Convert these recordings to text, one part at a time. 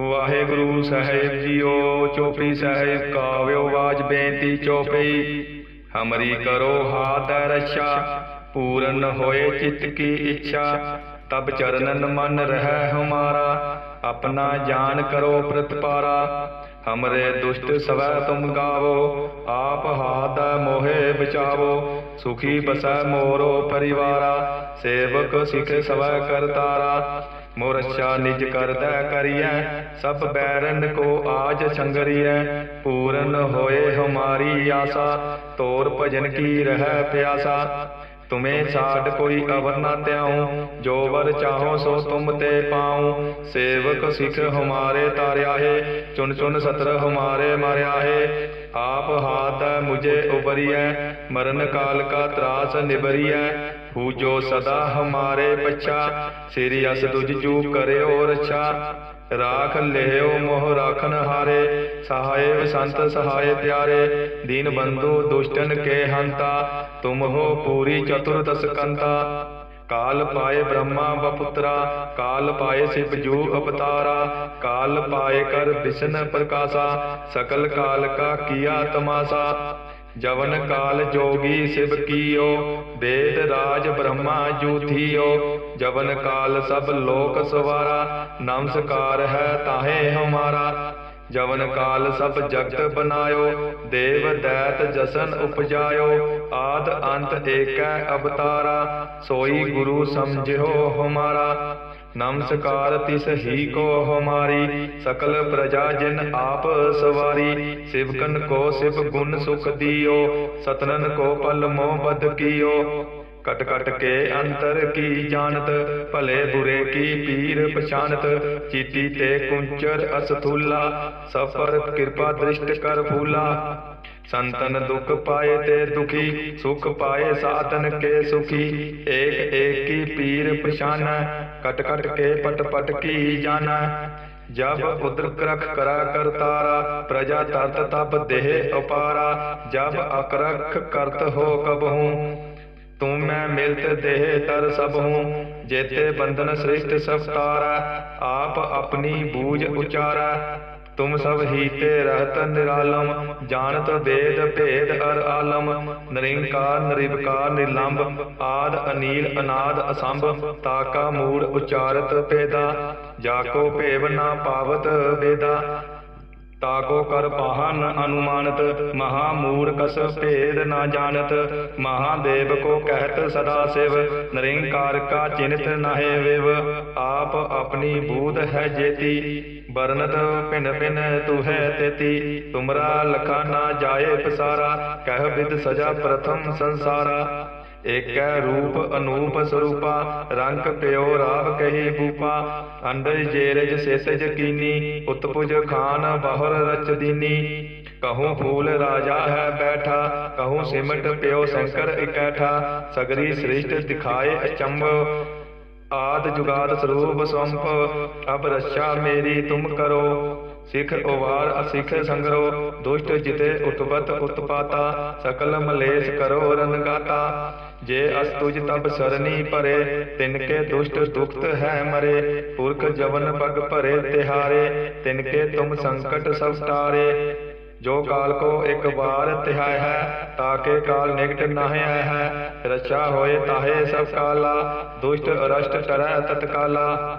ਵਾਹਿਗੁਰੂ ਸਾਹਿਬ ਜੀਓ ਚੋਪਈ ਸਾਹਿਬ ਕਾਵਿਓ ਬਾਜ ਬੇਨਤੀ ਚੋਪਈ ਹਮਰੀ ਕਰੋ ਹਾਥ ਰਛਾ ਪੂਰਨ ਹੋਏ ਚਿਤ ਕੀ ਇੱਛਾ ਤਬ ਚਰਨਨ ਮਨ ਰਹਿ ਹਮਾਰਾ ਆਪਣਾ ਜਾਨ ਕਰੋ ਪ੍ਰਤਪਾਰਾ ਹਮਰੇ ਦੁਸ਼ਟ ਸਵੈ ਤੁਮ ਗਾਵੋ ਆਪ ਹਾਥ ਮੋਹਿ ਬਚਾਵੋ ਸੁਖੀ ਬਸੈ ਮੋਰੋ ਪਰਿਵਾਰਾ ਸੇਵਕ मोरछा निज करदा करिए सब बैरन को आज संगरिए पूर्ण होए हमारी आशा, तोर भजन की रह प्यासा। तुम्हें साड कोई अवर न त्याऊ। जो वर चाहो सो तुम ते पाऊ। सेवक सिख हमारे तारिया है चुन चुन सत्र हमारे मारिया है आप हाथ है मुझे उबरी है। मरण काल का त्रास निबरी है। हु। जो सदा हमारे पछा श्री अस दुज जू करे और अच्छा। ਰਾਖ ਲਿਓ ਮੋਹ ਰਾਖਨ ਹਾਰੇ, ਸਹਾਇਵ ਸੰਤ, ਸਹਾਇ ਪਿਆਰੇ, ਦੀਨ ਬੰਧੂ ਦੁਸ਼ਟਨ ਕੇ ਹੰਤਾ, ਤੁਮ ਹੋ ਪੂਰੀ ਚਤੁਰ ਕੰਤਾ ਕਾਲ ਪਾਏ ਬ੍ਰਹਮਾ ਬਪੁੱਤਰਾ ਕਾਲ ਪਾਏ ਸਿਵ ਜੂ ਅਵਤਾਰਾ, ਕਾਲ ਪਾਏ ਕਰ ਵਿਸ਼ਨ ਪ੍ਰਕਾਸ਼ਾ, ਸਕਲ ਕਾਲ ਕਾ ਕੀਆ ਤਮਾਸਾ। जवन काल जोगी शिव कियो वेद राज ब्रह्मा जूथियो। जवन काल सब लोक सवारा नमस्कार है ताहे हमारा। जवन काल सब जगत बनायो देव दैत जसन उपजायो। आद अंत एक अवतारा। सोई गुरु समझो हमारा। नमस्कार तिस ही को हमारी सकल प्रजा जिन आप सवारी। शिवकन को शिव गुण सुख दियो, सतनन को पल मोहबद कियो। कट कट के अंतर की जानत, भले बुरे की पीर पछानत। चीटी ते कुंचर असथूला सफ़र कृपा दृष्ट कर फूला। संतन दुख पाए ते दुखी, सुख पाए सातन के सुखी। एक एक की पीर पछाना कट कट के पट पट की जाना। जब उद्र क्रख करा कर तारा, प्रजा तर्त तब देह अपारा। जब अक्रख करत हो कब हूँ, तुम मैं मिलत देह तर सब हूँ। जेते बंधन श्रेष्ठ सब तारा, आप अपनी बूझ उचारा। ਤੁਮ ਸਭ ਹੀ ਤੇ ਰਹਤ ਨਿਰਾਲਮ ਜਾਣਤ ਵੇਦ ਭੇਦ ਅਰ ਆਲਮ, ਨਿਰੰਕਾਰ, ਨਿਰਵਕਾਰ, ਨਿਰਲੰਭ, ਆਦ, ਅਨੀਲ, ਅਨਾਦ, ਅਸੰਭ, ਤਾਕਾ, ਮੂੜ, ਉਚਾਰਤ, ਭੇਦਾ ਜਾ ਕੋ ਭੇਵ ਨਾ ਪਾਵਤ ਵੇਦਾ। ताको कर पाहा न अनुमानत, महामूर्खस भेद न जानत। महादेव को कहत सदा शिव निरंकार का चिन्हित नहे विव। आप अपनी भूत है जेती वर्णत पिन पिन है तेती। तुमरा लखा ना जाए पसारा, कह विद सजा प्रथम संसारा। ਏਕੈ ਰੂਪ ਅਨੂਪ ਸਰੂਪਾ, ਰੰਗ ਪਿਓ ਰਾਵ ਕਹੀ ਭੂਪਾ, ਅੰਡਜ ਜੇਰਜ ਸੇਸਜ ਕੀਨੀ, ਉਤਪੁਜ ਖਾਨ ਬਹੁਰ ਰਚ ਦੀਨੀ ਕਹੂੰ ਫੂਲ ਰਾਜਾ ਹੈ ਬੈਠਾ, ਕਹੂੰ ਸਿਮਟ ਪਿਓ ਸ਼ੰਕਰ ਇਕੈਠਾ, ਸਗਰੀ ਸ੍ਰਿਸ਼ਟ ਦਿਖਾਏ ਅਚੰਭ। ਆਦ ਜੁਗਾਦ ਸਰੂਪ ਸੰਪ, ਅਬ ਰਛਾ ਮੇਰੀ ਤੁਮ ਕਰੋ। ਸਿਖ ਉਵਾਰ ਅਸਿਖ ਸੰਗਰੋ, ਦੁਸ਼ਟ ਜਿਤੇ ਉਤਪਤ ਉਤਪਾਤਾ, ਸਕਲ ਮਲੇਸ਼ ਕਰੋ ਰਨਗਾਤਾ ਜੇ ਅਸ ਤੁਜ ਤਬ ਸਰਨੀ ਭਰੇ ਤਿਨ ਕੇ ਦੁਸ਼ਟ ਦੁਖਤ ਹੈ ਮਰੇ ਪੁਰਖ ਜਵਨ ਪਗ ਭਰੇ ਤਿਹਾਰੇ ਤਿਨ ਕੇ ਤੁਮ ਸੰਕਟ ਸਭ ਟਾਰੇ ਜੋ ਕਾਲ ਕੋ ਇੱਕ ਵਾਰ ਤਿਹਾਇ ਹੈ ਤਾਕੇ ਕਾਲ ਨਿਕਟ ਨਾਹਿ ਆਇ ਹੈ। ਰਚਾ ਹੋਏ ਤਾਹੇ ਸਭ ਕਾਲਾ ਦੁਸ਼ਟ ਅਰਸ਼ਟ ਟਰੈ ਤਤਕਾਲਾ।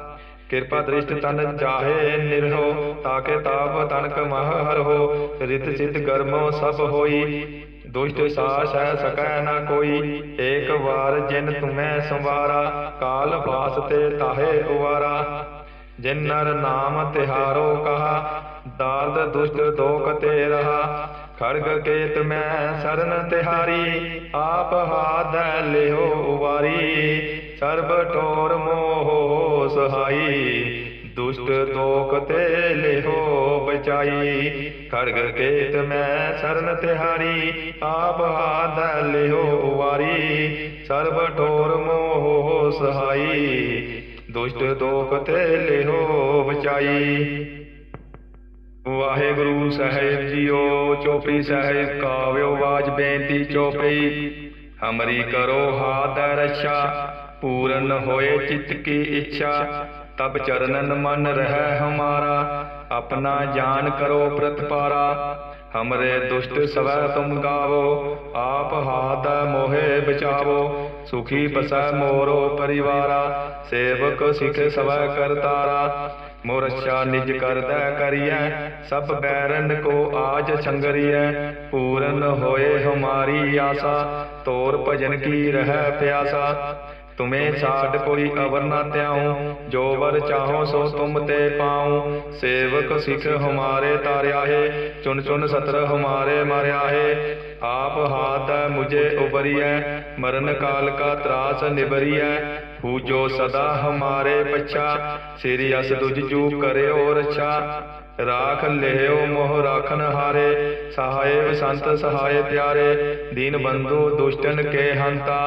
ਕਿਰਪਾ ਦ੍ਰਿਸ਼ਟ ਤਨ ਚਾਹੇ ਨਿਰਹੋ ਤਾਕੇ ਤਾਪ ਤਨਕ ਮਹ ਹਰਹੋ। ਰਿਤ ਚਿਤ ਗਰਮੋ ਸਭ ਹੋਈ। ਦੁਸ਼ਟ ਸਾਸ ਹੈ ਸਕੈ ਨਾ ਕੋਈ ਏਕ ਵਾਰ ਜਿਨ ਤੁਮੈ ਸੰਵਾਰਾ ਕਾਲ ਬਾਸ ਤੇ ਤਾਹੇ ਉਵਾਰਾ ਜਿਨ ਨਰ ਨਾਮ ਤਿਹਾਰੋ ਕਹਾ ਦਾਰਦ ਦੁਸ਼ਟ ਦੋਖ ਤੇ ਰਹਾ ਖੜਗ ਕੇਤ ਮੈਂ ਸਰਨ ਤਿਹਾਰੀ ਆਪ ਹਾਥ ਲਿਓ ਵਾਰੀ ਸਰਬ ਟੋਰ ਮੋਹ ਸਹਾਈ ਦੁਸ਼ਟ ਦੋਖ ਤੇ ਲਿਓ ਬਚਾਈ ਖੜਗ ਕੇਤ ਮੈਂ ਸਰਨ ਤਿਹਾਰੀ ਆਪ ਹਾਥ ਲਿਓ ਵਾਰੀ ਸਰਬ ਟੋਰ ਮੋਹ ਸਹਾਈ ਦੁਸ਼ਟ ਦੋਖ ਤੇ ਲਿਓ ਬਚਾਈ ਵਾਹਿਗੁਰੂ ਸਾਹਿਬ ਜੀਓ ਚੋਪਈ ਸਾਹਿਬ ਕਾਵਿਓ ਬਾਜ ਬੇਨਤੀ ਚੋਪਈ ਹਮਰੀ ਕਰੋ ਹਾਥ ਰਛਾ ਪੂਰਨ ਹੋਏ ਚਿਤ ਕੀ ਇੱਛਾ तब चरणन मन रह हमारा, अपना जान करो प्रतिपारा। हमरे दुष्ट सवै तुम गावो, आप हाथ मोहे बचावो। सुखी बसै मोरो परिवारा, सेवक सिख सवै करतारा मोरक्षा निज कर दै करिय सब बैरन को आज छंगरिय पूरन होए हमारी आशा, तोर भजन की रह प्यासा। तुम्हें छाड़ कोई अवर न त्याऊं। जो वर चाहो सो तुम ते पाऊँ। सेवक सिख हमारे तार्या है चुन चुन सत्र हमारे मार्या है आप हाथ है। मुझे उबरिय मरण काल का त्रास निबरिय पूजो सदा हमारे श्री अस तुझ जू करे और अच्छा। राख लेहो मोह राखन हारे सहाय संत सहाय प्यारे दीन बंधु दुष्टन के हंता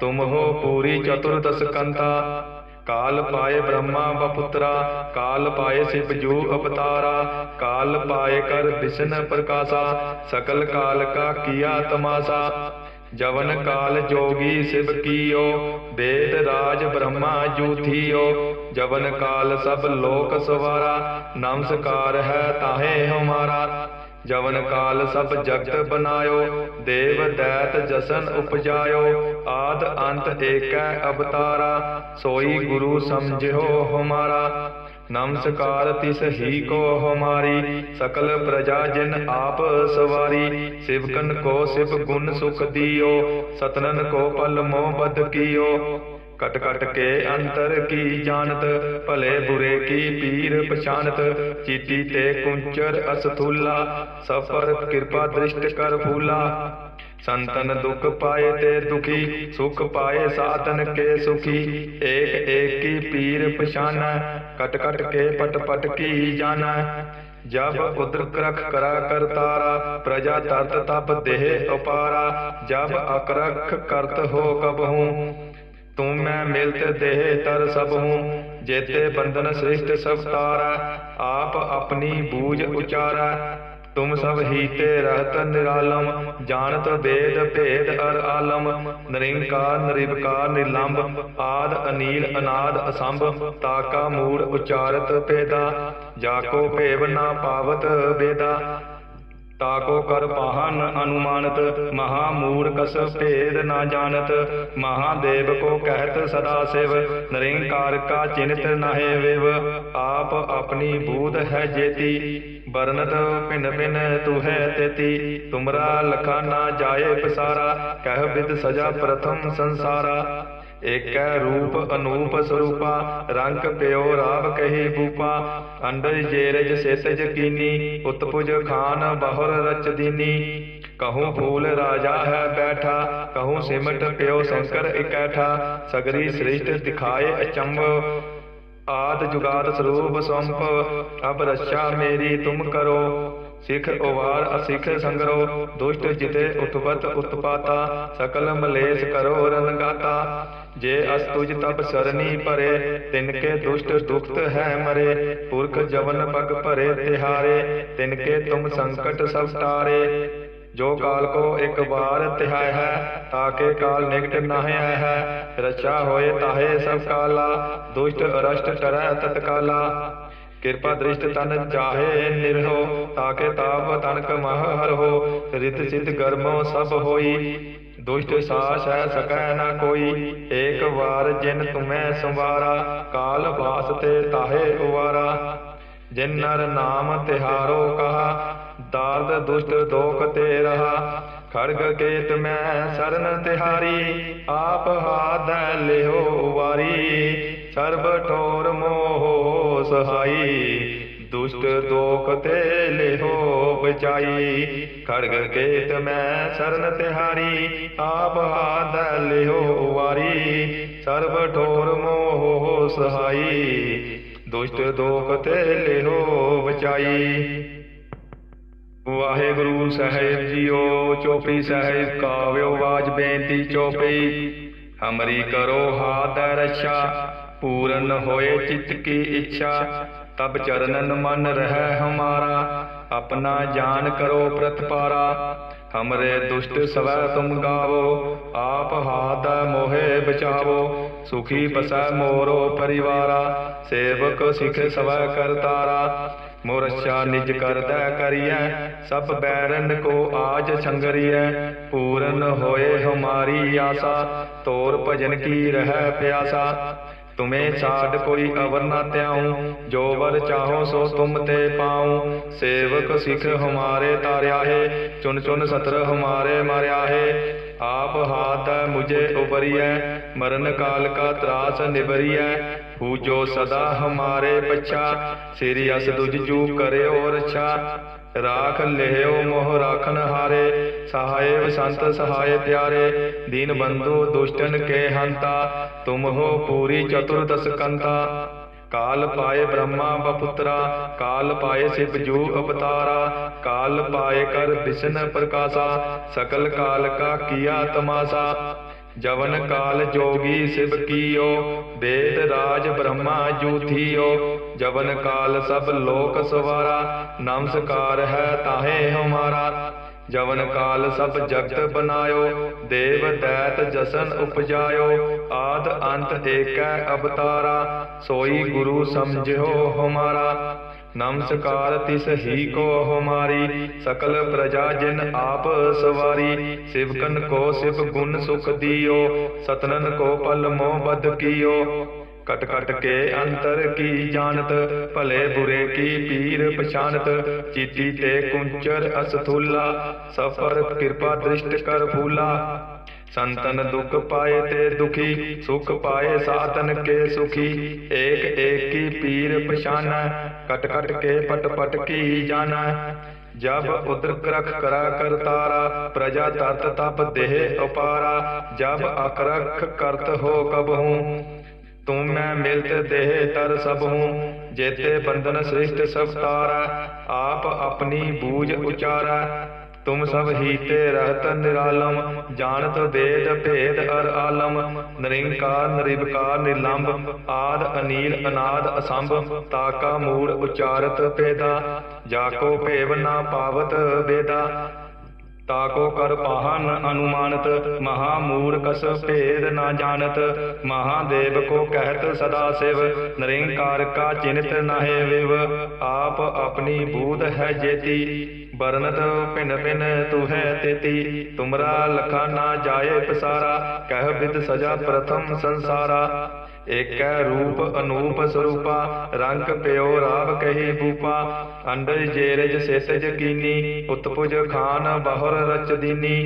तुम हो पूरी चतुर्दश कंता काल पाए ब्रह्मा बपुत्रा काल पाए शिव जू अवतारा काल पाए कर विष्ण प्रकाशा सकल काल का किया तमाशा जवन काल जोगी शिव कियो वेद राज ब्रह्मा जूथियो जवन काल सब लोक सवारा नमस्कार है ताहे हमारा जवन काल सब जगत बनायो देव दैत जसन उपजायो आद अंत एक अवतारा सोई गुरु समझो हमारा नमस्कार तिस ही को हमारी सकल प्रजा जिन आप सवारी शिवकन को शिव गुण सुख दियो सतनन को पल मोह बद कियो कट कट के अंतर की जानत भले बुरे की पीर पछानत चीटी ते कुंचर असथूला सफ़र कृपा दृष्ट कर फूला संतन दुख पाए ते दुखी, सुख पाए साधन के सुखी। एक एक की पीर पछाना, कट कट के पट पट की जाना। जब उद्र क्रख करा कर तारा, प्रजा तरत तप देह अपारा जब अक्रख करत हो कब हूँ तुम मैं मिलत देह तर सब हूँ। जेते बंधन श्रेष्ठ सब तारा, आप अपनी बूझ उचारा। तुम सब हीते रहत निरालम जानत वेद भेद अर आलम नरिंकार निरिवकार निलंब आद अनील अनाद असंभ ताका मूल उचारत पेदा जाको पेव ना पावत वेदा ताको कर पाहन अनुमानत महामूर कस भेद ना जानत महादेव को कहत सदा शिव नरिंकार का चिन्हित नहे विव आप अपनी बूध है जेती बरनत पिन तू है तेती तुमरा लखा ना जाए पसारा कह विद सजा प्रथम संसारा एक रूप अनूप स्वरूपा रंग प्यो राव कही भूपा अंडज जेरज सेतज कीनी उत्पुज खान बहुर रच दीनी कहूँ फूल राजा है बैठा कहूँ सिमट प्यो शंकर इकैठा सगरी श्रेष्ठ दिखाए अचंब आद जुगाद स्वरूप संप। अब रक्षा मेरी तुम करो। सिख उवार असिख संगरो। दुष्ट जिते उत्पत उत्पाता। सकल मलेश करो रन गाता। जे अस्तुज तब सरनी परे। तिनके दुष्ट दुखत है मरे। पुरख जवन पग परे तिहारे। तिनके तुम संकट सब टारे जो काल को एक बार तिहाय है ताके काल निकट नह है रचा होए ताहे सब काला दुष्ट अरष्ट टरै तत्काला कृपा दृष्ट तन चाहे निरहो ताके ताप तनक मह हर हो रित सिद्ध गर्मो सब होई दुष्ट सास है सकै न कोई एक बार जिन तुम्हें संवारा काल वासते ताहे उवारा जिन नर नाम तिहारो कहा, दार्द दुष्ट दोख ते रहा खड़ग केत में शरण तिहारी, आप हाथ लिहो वारी। सर्व ठोर मोह सहाई, दुष्ट दोख ते लिहो बचाई। खड़ग केत में शरण तिहारी, आप हाथ लिहो वारी। सर्व ठोर मोह सहाई ਦੁਸ਼ਟ ਦੋਖ ਤੇ ਲਿਹੋ ਬਚਾਈ ਵਾਹਿਗੁਰੂ ਸਾਹਿਬ ਜੀਓ ਚੋਪਈ ਸਾਹਿਬ ਕਾਵਿਓ ਬਾਜ ਬੇਨਤੀ ਚੋਪਈ ਹਮਰੀ ਕਰੋ ਹਾਥ ਰਛਾ ਪੂਰਨ ਹੋਏ ਚਿੱਤ ਕੀ ਇੱਛਾ ਤਬ ਚਰਨਨ ਮਨ ਰਹਿ ਹਮਾਰਾ अपना जान करो प्रतिपारा हमरे दुष्ट सवै तुम गावो आप हाथ मोहे बचावो सुखी बसै मोरो परिवारा सेवक सिख सवै करतारा। मोरक्षा निज करदै करियै सब बैरन को आज छंगरियै पूरन होए हमारी आशा तोर भजन की रह प्यासा। तुम्हें छाड़ कोई अवर न त्याऊं जो वर चाहो सो तुम ते पाऊँ। सेवक सिख हमारे तार्या है चुन चुन सत्र हमारे मार्या है आप हाथ मुझे उबरिय मरण काल का त्रास निबरिय पूजो सदा हमारे पच्छा श्री अस दुज करे और अच्छा राख लेहो मोह राखन हारे। सहाय संत, सहाय प्यारे। दीन बंधु, दुष्टन के हंता। तुम हो पूरी चतुर्दश कंता। काल पाए ब्रह्मा बपुत्रा काल पाए शिव जू अवतारा, काल पाए कर विष्ण प्रकाशा, सकल काल का किया तमाशा। जवन काल जोगी शिव कियो, वेद राज ब्रह्मा जूथियो। जवन काल सब लोक सवारा, नमस्कार है ताहे हमारा। जवन काल सब जगत बनायो देव दैत जसन उपजायो आद अंत एक अवतारा सोई गुरु समझो हमारा नमस्कार तिस ही को हमारी सकल प्रजा जिन आप सवारी शिवकन को शिव गुण सुख दियो सतनन को पल मोह बद कियो कट कट के अंतर की जानत, भले बुरे की पीर पछानत। चीती ते कुंचर असथूला, सफ़र कृपा दृष्ट कर फूला संतन दुख पाए ते दुखी, सुख पाए सातन के सुखी। एक एक की पीर पशाना कट कट के पट पट की जाना। जब उदर क्रख करा कर तारा, प्रजा तत तप देह अपारा जब अकरख करत हो कब हूँ तुम मैं मिलत देह तर सब हूँ जेते बंधन श्रेष्ठ सब तारा आप अपनी बूझ उचारा तुम सब हीते रहत निरालम जानत वेद भेद अर आलम नरिंकार नरिबकार निलंब आद अनील अनाद असंभ ताका मूल उचारत पेदा जाको भेव ना पावत वेदा ताको कर पाहन अनुमानत महामूर कस भेद न जानत। महादेव को कहत सदा शिव, नरिंकार का चिन्हित नहे विव। आप अपनी बूध है जेती, बरनत पिन पिन तू है तेती। तुमरा लखा ना जाए पसारा, कह विद सजा प्रथम संसारा। एक रूप अनूप स्वरूपा रंग प्यो राव कही भूपा। अंडज जेरज सेतज कीनी, उत्पुज खान बहुर रच दीनी।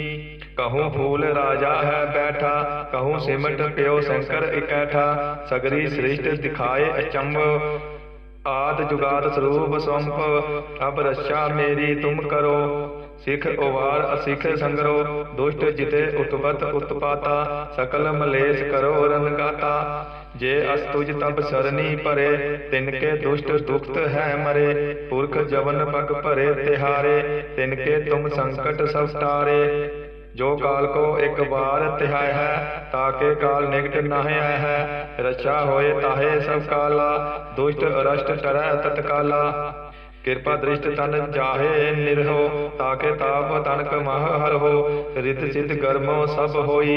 कहूँ फूल राजा है बैठा, कहूँ सिमट प्यो शंकर इकैठा। सगरी श्रेष्ठ दिखाए अचंब आद जुगाद स्वरूप संप। अब रक्षा मेरी तुम करो सिख उवार असिख संगरो, दुष्ट जिते उत्पत उत्पाता, सकल मलेश करो रनगाता जे अस्तुज तब सरनी परे, तिनके दुष्ट दुखत है मरे। पुरख जवन पग भरे तिहारे, तिनके तुम संकट सब जो काल को एक बार तिहाय है, ताके काल निकट नह है। रक्षा होए ताहे सब काला, दुष्ट अरष्ट टरै तत्काला। कृपा दृष्ट तन जाहे निरहो ताके ताप तनक मह हर हो रित सिद्ध गर्मो सब होई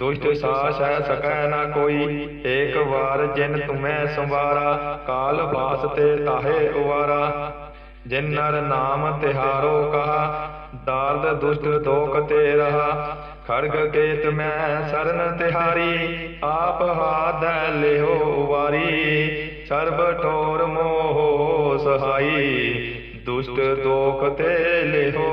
दुष्ट सास है सकै न कोई एक बार जिन तुम्हें संवारा काल वासते ताहे उवारा जिन नर नाम तिहारो कहा दार्द दुष्ट दोक ते रहा खड़ग केत में शरण तिहारी आप हाथ लिहो उवारी सर्व ठोर मोह सहाई दुष्ट दोख ते ले हो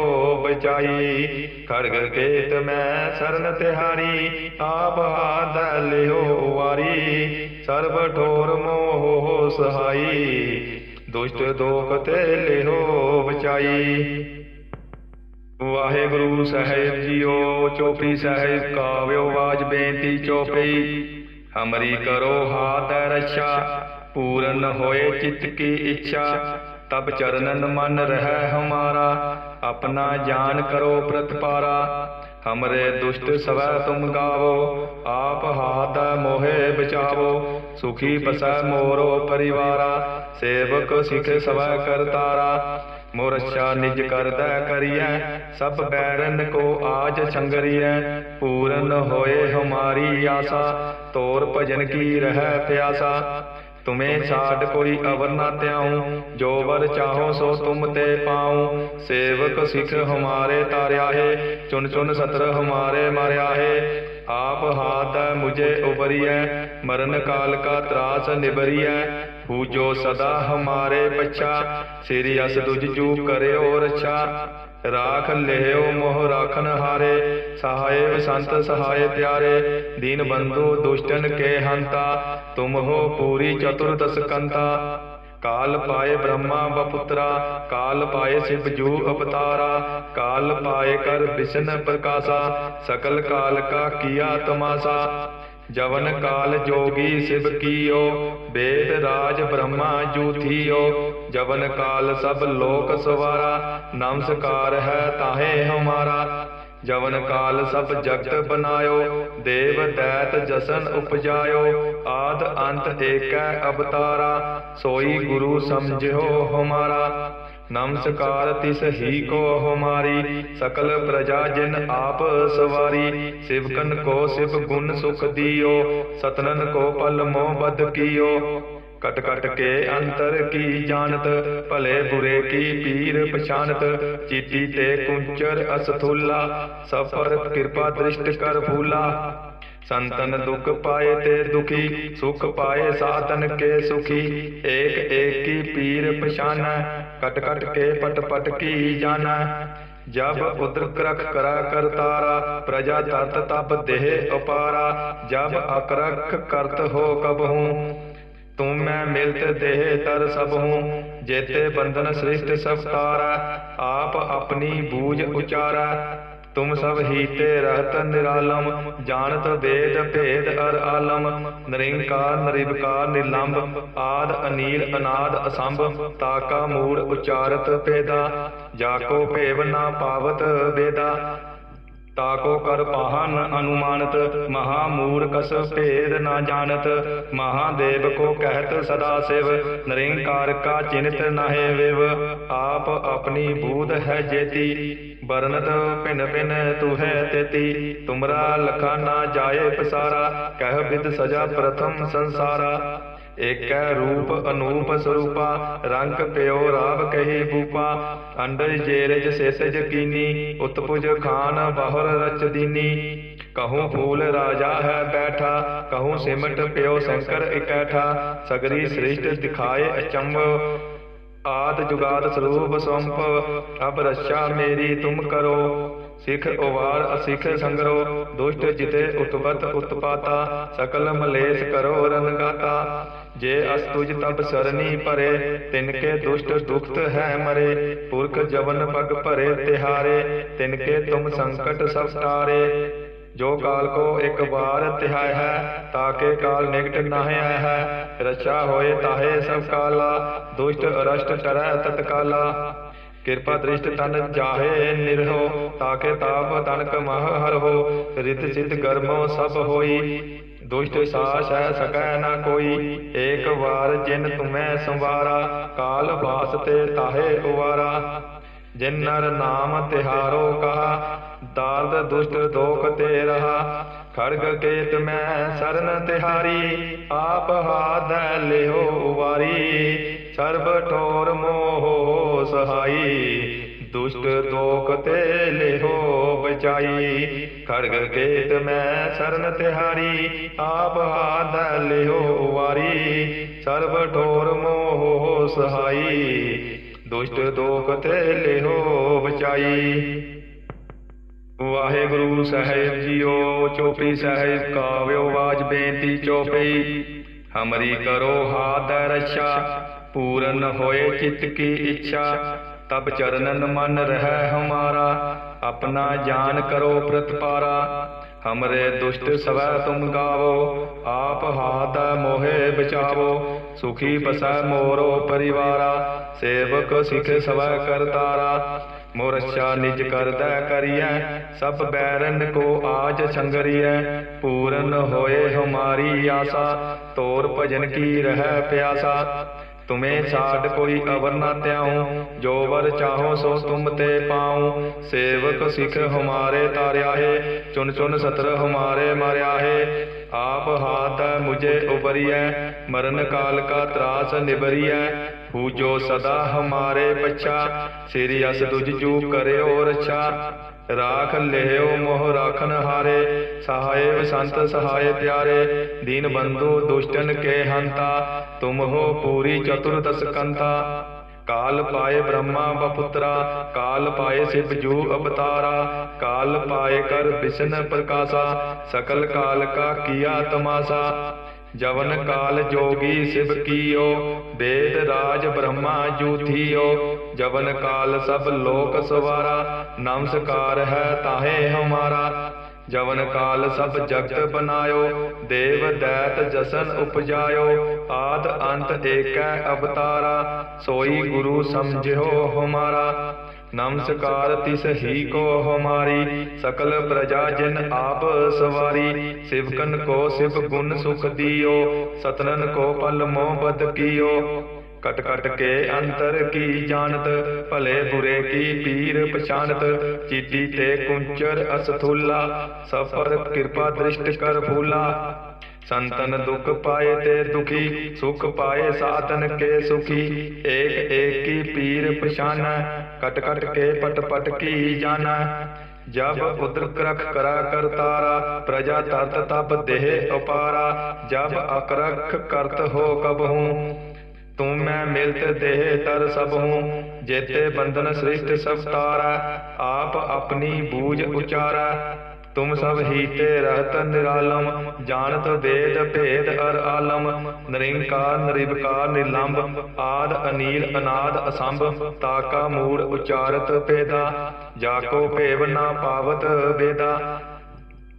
बचाई। खड़ग केत मैं शरण तिहारी आप हाथ ले हो वारी। सर्व ठोर मोह हो सहाई, दुष्ट दोख ते ले हो बचाई। वाहे गुरु साहेब जियो, चौपी साहेब काव्यो वाज बेनती चौपी। हमरी करो हाथ रक्षा। पूर्ण होए चित्त की इच्छा, तब चरणन मन रह हमारा। अपना जान करो प्रतपारा हमरे दुष्ट स्व तुम गावो, आप हाथ मोहे बचावो। सुखी बस मोरो परिवारा, सेवक सिख सब करतारा मोरछा निज कर करिए, सब बैरन को आज संगरिय पूर्ण होए हमारी आशा, तोर भजन की रह प्यासा। तुम्हें छाड़ कोई अवर न त्याऊं। जो वर चाहो सो तुम ते पाऊँ। सेवक सिख हमारे तार्या है चुन चुन सत्र हमारे मार्या है आप हाथ है मुझे उबरिय मरण काल का त्रास निबरी निबरिय पूजो सदा हमारे पच्छा सिर अस दुज जू करे और रक्षा ਰਾਖ ਲਿਓ ਮੋਹ ਰਾਖਨ ਹਾਰੇ ਸਹਾਇ ਸੰਤ ਸਹਾਇ ਪਿਆਰੇ ਦੀਨ ਬੰਧੂ ਦੁਸ਼ਟਨ ਕੇ ਹੰਤਾ ਤੁਮ ਹੋ ਪੂਰੀ ਚਤੁਰਦਸ ਕੰਤਾ ਕਾਲ ਪਾਏ ਬ੍ਰਹਮਾ ਬਪੁੱਤਰਾ ਕਾਲ ਪਾਏ ਸਿਵ ਜੂ ਅਵਤਾਰਾ ਕਾਲ ਪਾਏ ਕਰ ਵਿਸ਼ਨ ਪ੍ਰਕਾਸ਼ਾ ਸਕਲ ਕਾਲ ਕਾ ਕੀਆ ਤਮਾਸਾ जवन काल जोगी शिव कियो वेद राज ब्रह्मा जूथियो जवन काल सब लोक सवारा नमस्कार है ताहे हमारा। जवन काल सब जगत बनायो देव दैत जसन उपजायो। आद अंत एक अवतारा। सोई गुरु समझो हमारा। नमस्कार तिस ही को हमारी सकल प्रजा जिन आप सवारी शिवकन को शिव गुण सुख दियो सतनन को पल मोह बद कियो कट कट के अंतर की जानत भले बुरे की पीर पछानत चीटी ते कुंचर असथुल्ला सफ़र कृपा दृष्ट कर फूला संतन दुख पाए ते दुखी, सुख पाए साधन के सुखी। एक एक की पीर पछाना, कट कट के पट पट की जाना। जब उद्र क्रख करा कर तारा, प्रजा तत तप देह अपारा। जब अक्रख करत हो कब हूँ, तुम मैं मिलत देह तर सब हूँ। जेते बंधन श्रेष्ठ सब तारा, आप अपनी बूझ उचारा। तुम सब हीते रहत निरालम जानत वेद भेद अर आलम नरिंकार नरिबकार निलंब आद अनील अनाद असंभ ताका मूड उचारत पेदा जाको भेव ना पावत वेदा ताको कर पाहन अनुमानत महामूर्खस भेद न जानत महादेव को कहत सदा शिव नरिंकार का चिन्हित नहे विव आप अपनी बूध है जेती बरनत पिन पिन तू है तेती तुमरा लखा ना जाए पसारा कह विद सजा प्रथम संसारा एक रूप अनूप स्वरूपा रंग प्यो राव कही भूपा अंडज जेरज सेसज कीनी उत्पुज खान बहुर रच दीनी कहूँ फूल राजा है बैठा कहूँ सिमट प्यो शंकर इकैठा सगरी श्रेष्ठ दिखाए अचंब आद जुगाद स्वरूप संप अब रक्षा मेरी तुम करो सिख उवार असिख संगरो दुष्ट जिते उत्पत उत्पाता सकल मलेश करो रनगाता जे अस्तुज तब सरनी परे तिनके दुष्ट दुखत है मरे पुरख जवन पग भरे तिहारे तिनके तुम संकट सब टारे जो काल को एक बार तिहाय है ताके काल निकट नाहे है रक्षा होए ताहे सब काला दुष्ट अरष्ट टरै तत्काला कृपा दृष्ट तन जाहे निरहो ताके ताप तनक मह हर हो रित सिद्ध गर्मो सब होई दुष्ट सास है सकै न कोई एक बार जिन तुम्हें संवारा काल वासते ताहे उवारा जिन नर नाम तिहारो कहा दार्द दुष्ट दोख ते रहा खड़ग केत में सरन तिहारी आप हाथ लिहो उवारी सर्व ठोर मोह सहाई दुष्ट दोख ते लिहो बचाई खड़ग केत में सरन तिहारी आप हाथ लिहो उवारी सर्व ठोर मोह सहाई ਦੁਸ਼ਟ ਦੋਖ ਤੇ ਲਿਹੋ ਬਚਾਈ ਵਾਹਿਗੁਰੂ ਸਾਹਿਬ ਜੀਓ ਚੋਪੀ ਸਾਹਿਬ ਕਾਵਿਓ ਬਾਜ ਬੇਨਤੀ ਚੋਪਈ ਹਮਰੀ ਕਰੋ ਹਾਥ ਰਛਾ ਪੂਰਨ ਹੋਏ ਚਿਤ ਕੀ ਇੱਛਾ ਤਬ ਚਰਨਨ ਮਨ ਰਹਿ ਹਮਾਰਾ अपना जान करो प्रतपारा हमरे दुष्ट सब तुम गावो, आप हाथ मोहे बचावो। सुखी बस मोरो परिवारा, सेवक सिख सब करतारा मोरछा निज कर करिय, सब बैरन को आज संगरिय पूरन होए हमारी आशा, तोर भजन की रह प्यासा। तुम्हें साड कोई अवर ना त्याऊं जो वर चाहो सो तुम ते पाऊँ। सेवक सिख हमारे तारिया है चुन चुन सत्र हमारे मारिया है आप हाथ मुझे उबरिय मरण काल का त्रास निबरिय है जो सदा हमारे पछा सिरियस तुझ जू करे और अच्छा।, अच्छा। ਰਾਖ ਲਿਓ ਮੋਹ ਰਾਖਨ ਹਾਰੇ ਸਹਾਇ ਸੰਤ ਸਹਾਇ ਪਿਆਰੇ, ਦੀਨ ਬੰਧੂ ਦੁਸ਼ਟਨ ਕੇ ਹੰਤਾ, ਤੁਮ ਹੋ ਪੂਰੀ ਚਤੁਰਦਸ ਕੰਤਾ ਕਾਲ ਪਾਏ ਬ੍ਰਹਮਾ ਬਪੁੱਤਰਾ, ਕਾਲ ਪਾਏ ਸਿਵ ਜੂ ਅਵਤਾਰਾ, ਕਾਲ ਪਾਏ ਕਰ ਵਿਸ਼ਨ ਪ੍ਰਕਾਸ਼ਾ, ਸਕਲ ਕਾਲ ਕਾ ਕੀਆ ਤਮਾਸਾ। जवन काल जोगी शिव कियो, वेद राज ब्रह्मा जूथियो। जवन काल सब लोक सवारा, नमस्कार है ताहे हमारा। जवन काल सब जगत बनायो, देव दैत जसन उपजायो। आद अंत एक अवतारा, सोई गुरु समझो हमारा। ਨਮਸਕਾਰ ਤਿਸ ਹੀ ਕੋ ਹਮਾਰੀ, ਸਕਲ ਪ੍ਰਜਾ ਜਨ ਆਪ ਸਵਾਰੀ। ਸਿਵਕਨ ਕੋ ਸਿਵ ਗੁਣ ਸੁਖ ਦਿਓ, ਸਤਨਨ ਕੋ ਪਲ ਮੋਹ ਕੀਓ। ਕਟ ਕਟ ਕੇ ਅੰਤਰ ਕੀ ਜਾਣਤ, ਭਲੇ ਬੁਰੇ ਕੀ ਪੀਰ ਪਛਾਨਤ ਚੀਤੀ ਤੇ ਕੁੰਚਰ ਅਸਥੂਲਾ, ਸਫਰ ਕਿਰਪਾ ਦ੍ਰਿਸ਼ਟ ਕਰ ਫੂਲਾ ਸੰਤਨ ਦੁਖ ਪਾਏ ਤੇ ਦੁਖੀ, ਸੁਖ ਪਾਏ ਸਾਧਨ ਕੇ ਸੁਖੀ। ਏਕ ਏਕ ਕੀ ਪੀਰ ਪਛਾਨੈ कट कट के पट पट की जाना। जब उद्रक करा कर तारा, प्रजा तत तप देह अपारा जब अक्रख करत हो कब हूँ, तुम मैं मिलत देह तर सब हूँ। जेते बंधन श्रेष्ठ सब तारा, आप अपनी बूझ उचारा। ਤੁਮ ਸਭ ਹੀਤੇ ਰਹਤ ਨਿਰਾਲਮ, ਜਾਣਤ ਵੇਦ ਭੇਦ ਅਰ ਆਲਮ, ਨਰਿੰਕਾਰ, ਨਿਰਵਕਾਰ ਨਿਲੰਬ ਆਦ ਅਨੀਲ, ਅਨਾਦ, ਅਸੰਭ, ਤਾਕਾ, ਮੂੜ, ਉਚਾਰਤ, ਭੇਦਾ, ਜਾਕੋ ਭੇਵ ਨਾ ਪਾਵਤ, ਵੇਦਾ।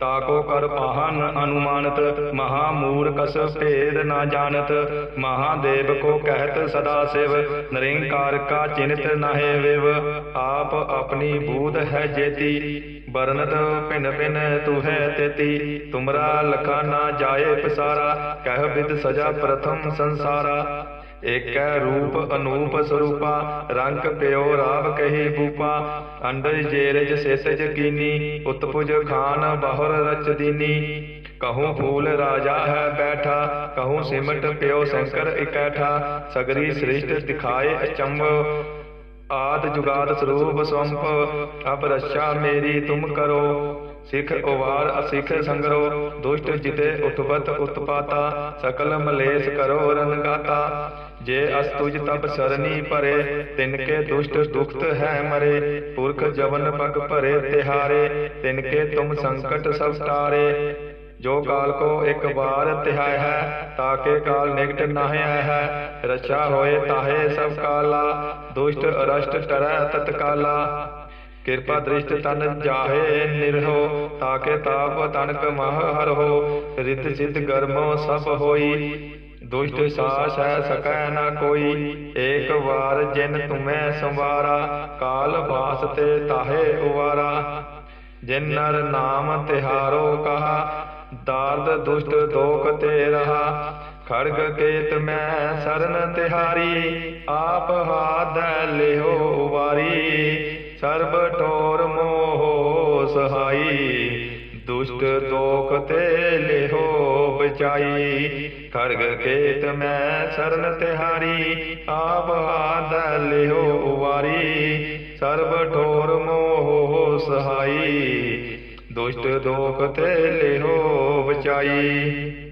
ਤਾਕੋ ਕਰ ਪਾਹਨ ਅਨੁਮਾਨਤ, ਮਹਾ ਮੂਰਖਸ ਭੇਦ ਨਾ ਜਾਣਤ ਮਹਾਦੇਵ ਕੋ ਕਹਿਤ ਸਦਾ ਸਿਵ, ਨਰਿੰਕਾਰ ਕਾ ਚਿੰਤ ਨਾਹਿ ਵਿਵ। ਆਪ ਆਪਣੀ ਬੂਧ ਹੈ ਜੇਤੀ बरनद भिन भिन तुह तेती तुमरा लखा ना जाए पिसारा कह विद सजा प्रथम संसारा एक रूप अनूप स्वरूपा रंग प्यो राव कहे भूपा अंडज जेरज सेसज कीनी उत्पुज खान बहुर रच दीनी कहूँ फूल राजा है बैठा कहूँ सिमट प्यो शंकर इकैठा सगरी श्रेष्ठ दिखाए अचंभ आद जुगाद स्वरूप स्वंप अब रक्षा मेरी तुम करो। सिख उवार असिख संगरो। दुष्ट जिते उत्पत उत्पाता। सकल मलेश करो रंगाता जे अस्तुज तब सरनी परे। तिनके दुष्ट दुखत है मरे। पुरख जवन पग परे तिहारे। तिनके तुम संकट सब तारे। ਜੋ ਕਾਲ ਕੋ ਇੱਕ ਵਾਰ ਤਿਹਾਇ ਹੈ ਤਾਕੇ ਕਾਲ ਨਿਕਟ ਨਾਹਿ ਹੈ ਰਛਾ ਹੋਏ ਤਾਹੇ ਸਭ ਕਾਲਾ ਦੁਸ਼ਟ ਅਰਸ਼ਟ ਟਰੈ ਤਤਕਾਲਾ ਕਿਰਪਾ ਦ੍ਰਿਸ਼ਟ ਤਨ ਜਾਹੇ ਨਿਰਹੋ ਤਾਕੇ ਤਾਪ ਤਨਕ ਮਹ ਹਰਹੋ ਰਿਤ ਸਿਧ ਗਰਮੋ ਸਭ ਹੋਈ। ਦੁਸ਼ਟ ਸਾਸ ਹੈ ਸਕੈ ਨਾ ਕੋਈ। ਏਕ ਵਾਰ ਜਿਨ ਤੁਮੈ ਸੰਵਾਰਾ ਕਾਲ ਬਾਸ ਤੇ ਤਾਹੇ ਉਵਾਰਾ। ਜਿਨ ਨਰ ਨਾਮ ਤਿਹਾਰੋ ਕਹਾ ਦਾਰਦ ਦੁਸ਼ਟ ਦੋਖ ਤੇ ਰਹਾ। ਖੜਗ ਕੇਤ ਮੈਂ ਸਰਨ ਤਿਹਾਰੀ, ਆਪ ਹਾਦ ਲਿਓ ਵਾਰੀ। ਸਰਬ ਟੋਰ ਮੋਹ ਸਹਾਈ, ਦੁਸ਼ਟ ਦੋਖ ਤੇ ਲਿਹੋ ਬਚਾਈ। ਖੜਗ ਕੇਤ ਮੈਂ ਸਰਨ ਤਿਹਾਰੀ, ਆਪ ਹਾਦੈ ਲਿਓ ਵਾਰੀ। ਸਰਬ ਠੋਰ ਮੋਹ ਸਹਾਈ ਦੁਸ਼ਟ ਦੋਖ ਤੇ ਲਿਹੋ ਬਚਾਈ